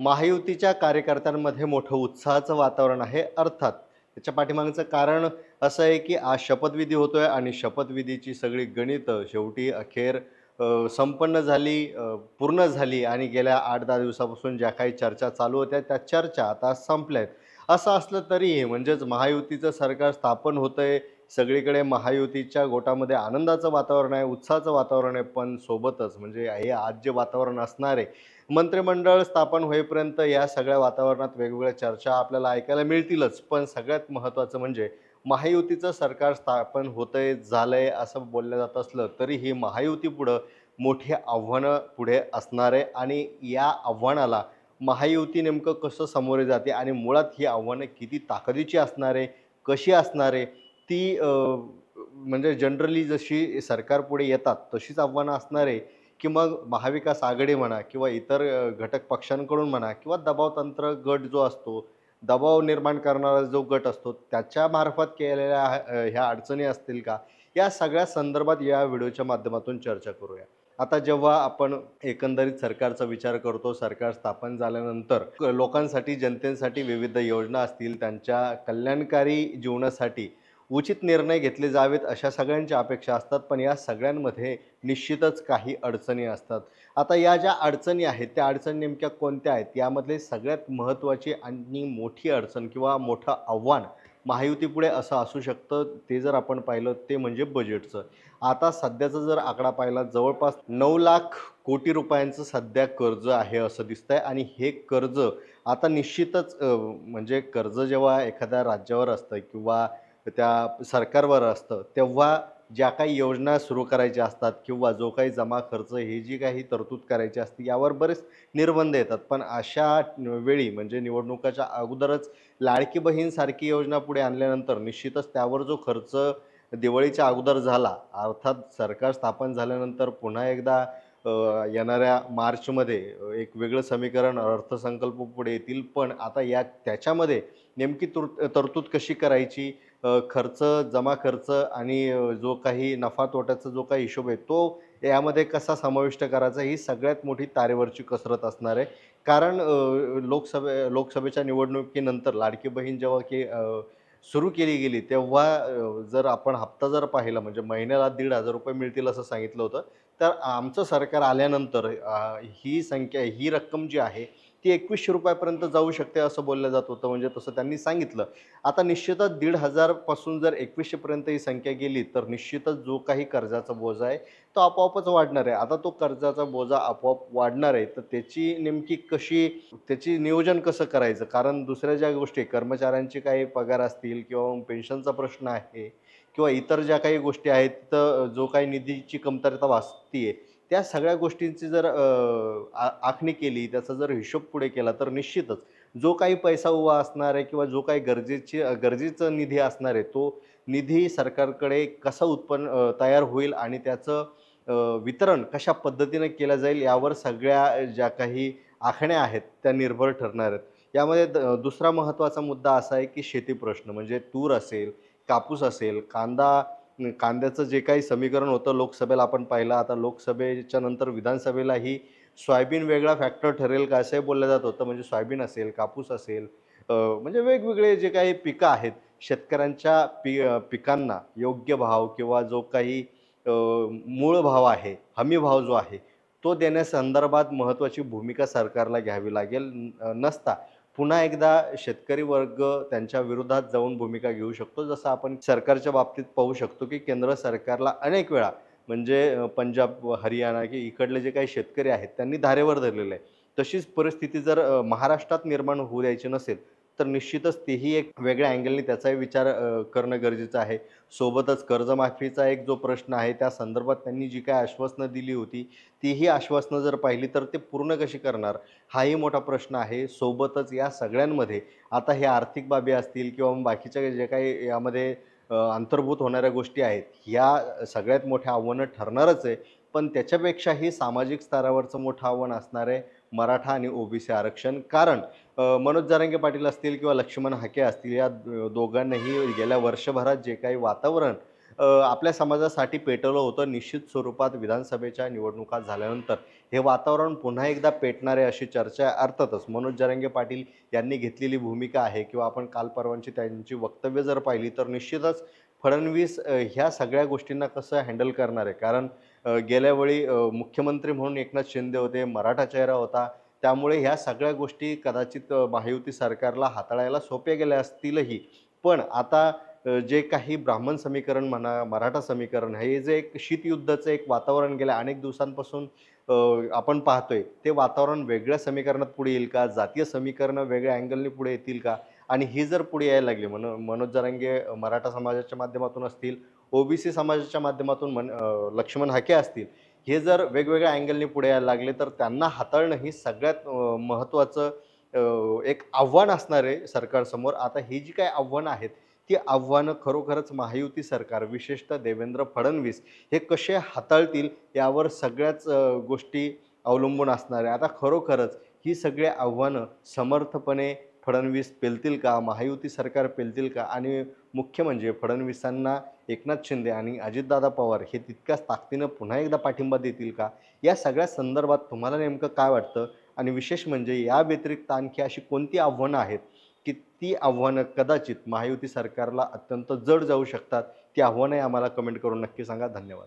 महायुतीच्या कार्यकर्त्यांमध्ये मोठं उत्साहाचं वातावरण आहे. अर्थात त्याच्या पाठीमागचं कारण असं आहे की आज शपथविधी होतो आहे आणि शपथविधीची सगळी गणितं शेवटी अखेर संपन्न झाली पूर्ण झाली आणि गेल्या आठ दहा दिवसापासून ज्या काही चर्चा चालू होत्या त्या चर्चा आता संपल्या आहेत असं असलं तरीही म्हणजेच महायुतीचं सरकार स्थापन होतं आहे सगळीकडे महायुतीच्या गोटामध्ये आनंदाचं वातावरण आहे उत्साहाचं वातावरण आहे पण सोबतच म्हणजे हे आज जे वातावरण असणार आहे मंत्रिमंडळ स्थापन होईपर्यंत या सगळ्या वातावरणात वेगवेगळ्या चर्चा आपल्याला ऐकायला मिळतीलच. पण सगळ्यात महत्त्वाचं म्हणजे महायुतीचं सरकार स्थापन होतंय झालंय असं बोललं जात असलं तरी ही महायुती पुढं मोठी आव्हानं पुढे असणार आहे आणि या आव्हानाला महायुती नेमकं कसं सामोरे जाते आणि मुळात ही आव्हानं किती ताकदीची असणार आहे कशी असणार आहे ती म्हणजे जनरली जशी सरकारपुढे येतात तशीच आव्हानं असणार आहे की मग महाविकास आघाडी म्हणा किंवा इतर घटक पक्षांकडून म्हणा किंवा दबावतंत्र गट जो असतो दबाव निर्माण करणारा जो गट असतो त्याच्या मार्फत केलेल्या ह्या अडचणी असतील का? या सगळ्या संदर्भात या व्हिडिओच्या माध्यमातून चर्चा करूया. आता जेव्हा आपण एकंदरीत सरकारचा विचार करतो सरकार स्थापन झाल्यानंतर क- लोकांसाठी जनतेसाठी विविध योजना असतील त्यांच्या कल्याणकारी जीवनासाठी उचित निर्णय घेतले जावेत अशा सगळ्यांच्या अपेक्षा असतात पण या सगळ्यांमध्ये निश्चितच काही अडचणी असतात. आता या ज्या अडचणी आहेत त्या अडचणी नेमक्या कोणत्या आहेत? यामधले सगळ्यात महत्त्वाची आणि मोठी अडचण किंवा मोठं आव्हान महायुतीपुढे असं असू शकतं ते जर आपण पाहिलं ते म्हणजे बजेटचं आता सध्याचा जर आकडा पाहिला जवळपास नऊ लाख कोटी रुपयांचं सध्या कर्ज आहे असं दिसतंय आणि हे कर्ज आता निश्चितच म्हणजे कर्ज जेव्हा एखाद्या राज्यावर असतं किंवा त्या सरकारवर असतं. तेव्हा ज्या काही योजना सुरू करायच्या असतात किंवा जो काही जमा खर्च हे जी काही तरतूद करायची असते यावर बरेच निर्बंध येतात. पण अशा वेळी म्हणजे निवडणुकाच्या अगोदरच लाडकी बहीणसारखी योजना पुढे आणल्यानंतर निश्चितच त्यावर जो खर्च दिवाळीच्या अगोदर झाला अर्थात सरकार स्थापन झाल्यानंतर पुन्हा एकदा येणाऱ्या मार्चमध्ये एक वेगळं समीकरण अर्थसंकल्प पुढे येतील. पण आता या त्याच्यामध्ये नेमकी तुर तरतूद कशी करायची? खर्च जमा खर्च आणि जो काही नफा तोट्याचा जो काही हिशोब आहे तो यामध्ये कसा समाविष्ट करायचा ही सगळ्यात मोठी तारेवरची कसरत असणार आहे. कारण लोकसभे लोकसभेच्या निवडणुकीनंतर लाडकी बहीण जेव्हा की सुरू केली गेली तेव्हा जर आपण हप्ता जर पाहिला म्हणजे महिन्याला दीड हजार रुपये मिळतील असं सांगितलं होतं तर आमचं सरकार आल्यानंतर ही संख्या ही रक्कम जी आहे ती एकवीसशे रुपयापर्यंत जाऊ शकते असं बोललं जात होतं म्हणजे तसं त्यांनी सांगितलं. आता निश्चितच दीड हजारपासून जर एकवीसशेपर्यंत ही संख्या गेली तर निश्चितच जो काही कर्जाचा बोजा आहे तो आपोआपच वाढणार आहे. आता तो कर्जाचा बोजा आपोआप वाढणार आहे तर त्याची नेमकी कशी त्याची नियोजन कसं करायचं? कारण दुसऱ्या ज्या गोष्टी कर्मचाऱ्यांचे काही पगार असतील किंवा पेन्शनचा प्रश्न आहे किंवा इतर ज्या काही गोष्टी आहेत तर जो काही निधीची कमतरता भासतीये त्या सगळ्या गोष्टींची जर आ- आखणी केली त्याचा जर हिशोब पुढे केला तर निश्चितच जो काही पैसा उभा असणार आहे किंवा जो काही गरजेची गरजेचं निधी असणार आहे तो निधी सरकारकडे कसा उत्पन्न तयार होईल आणि त्याचं वितरण कशा पद्धतीने केलं जाईल यावर सगळ्या ज्या काही आखण्या आहेत त्या निर्भर ठरणार आहेत. यामध्ये द- दुसरा महत्त्वाचा मुद्दा असा आहे की शेती प्रश्न. म्हणजे तूर असेल कापूस असेल कांदा कांद्याचं जे काही समीकरण होतं लोकसभेला आपण पाहिलं. आता लोकसभेच्या नंतर विधानसभेलाही सोयाबीन वेगळा फॅक्टर ठरेल का असंही बोललं जात होतं. म्हणजे सोयाबीन असेल कापूस असेल म्हणजे वेगवेगळे जे काही पिकं आहेत शेतकऱ्यांच्या पि पिकांना योग्य भाव किंवा जो काही मूळ भाव आहे हमी भाव जो आहे तो देण्यासंदर्भात महत्त्वाची भूमिका सरकारला घ्यावी लागेल. नसता पुन्हा एकदा शेतकरी वर्ग त्यांच्या विरोधात जाऊन भूमिका घेऊ शकतो. जसं आपण सरकारच्या बाबतीत पाहू शकतो की केंद्र सरकारला अनेक वेळा म्हणजे पंजाब हरियाणा की इकडले जे काही शेतकरी आहेत त्यांनी धारेवर धरलेलं आहे तशीच परिस्थिती जर महाराष्ट्रात निर्माण होऊ द्यायची नसेल तर निश्चितच तेही एक वेगळ्या अँगलने त्याचाही विचार करणं गरजेचं आहे. सोबतच कर्जमाफीचा एक जो प्रश्न आहे त्या संदर्भात त्यांनी जी काही आश्वासनं दिली होती तीही आश्वासनं जर पाहिली तर ते पूर्ण कशी करणार? हाही मोठा प्रश्न आहे. सोबतच या सगळ्यांमध्ये आता हे आर्थिक बाबी असतील किंवा बाकीच्या जे काही यामध्ये अंतर्भूत होणाऱ्या गोष्टी आहेत ह्या सगळ्यात मोठ्या आव्हानं ठरणारच आहे. पण त्याच्यापेक्षाही सामाजिक स्तरावरचं मोठं आव्हान असणार आहे मराठा आणि ओबीसी आरक्षण. कारण मनोज जारंगे पाटील असतील किंवा लक्ष्मण हाके असतील या दोघांनाही गेल्या वर्षभरात जे काही वातावरण आपल्या समाजासाठी पेटवलं होतं निश्चित स्वरूपात विधानसभेच्या निवडणुका झाल्यानंतर. हे वातावरण पुन्हा एकदा पेटणारे अशी चर्चा अर्थातच मनोज जरंगे पाटील यांनी घेतलेली भूमिका आहे किंवा आपण काल परवांची त्यांची वक्तव्य जर पाहिली तर निश्चितच फडणवीस ह्या सगळ्या गोष्टींना कसं हँडल करणार आहे? कारण गेल्यावेळी मुख्यमंत्री म्हणून एकनाथ शिंदे होते मराठा चेहरा होता त्यामुळे ह्या सगळ्या गोष्टी कदाचित महायुती सरकारला हाताळायला सोप्या गेल्या असतीलही. पण आता जे काही ब्राह्मण समीकरण म्हणा मराठा समीकरण हे जे एक शीतयुद्धाचं एक वातावरण गेल्या अनेक दिवसांपासून आपण पाहतोय ते वातावरण वेगळ्या समीकरणात पुढे येईल का? जातीय समीकरणं वेगळ्या अँगलने पुढे येतील का? आणि ही जर पुढे यायला लागली मनो मनोज जरांगे मराठा समाजाच्या माध्यमातून असतील ओबीसी समाजाच्या माध्यमातून मन लक्ष्मण हाके असतील हे जर वेगवेगळ्या अँगलने पुढे यायला लागले तर त्यांना हाताळणं ही सगळ्यात महत्त्वाचं एक आव्हान असणार आहे सरकारसमोर. आता ही जी काही आव्हानं आहेत ती आव्हानं खरोखरच महायुती सरकार विशेषतः देवेंद्र फडणवीस हे कसे हाताळतील यावर सगळ्याच गोष्टी अवलंबून असणार. आहे आता खरोखरच ही सगळी आव्हानं समर्थपणे फडणवीस पेलतील का? महायुती सरकार पेलतील का? आणि मुख्य म्हणजे फडणवीसांना एकनाथ शिंदे आणि अजितदादा पवार हे तितक्याच ताकदीनं पुन्हा एकदा पाठिंबा देतील का? या सगळ्या संदर्भात तुम्हाला नेमकं काय वाटतं? आणि विशेष म्हणजे या व्यतिरिक्त आणखी अशी कोणती आव्हानं आहेत की ती आव्हानं कदाचित महायुती सरकारला अत्यंत जड जाऊ शकतात? ती आव्हानंही आम्हाला कमेंट करून नक्की सांगा. धन्यवाद.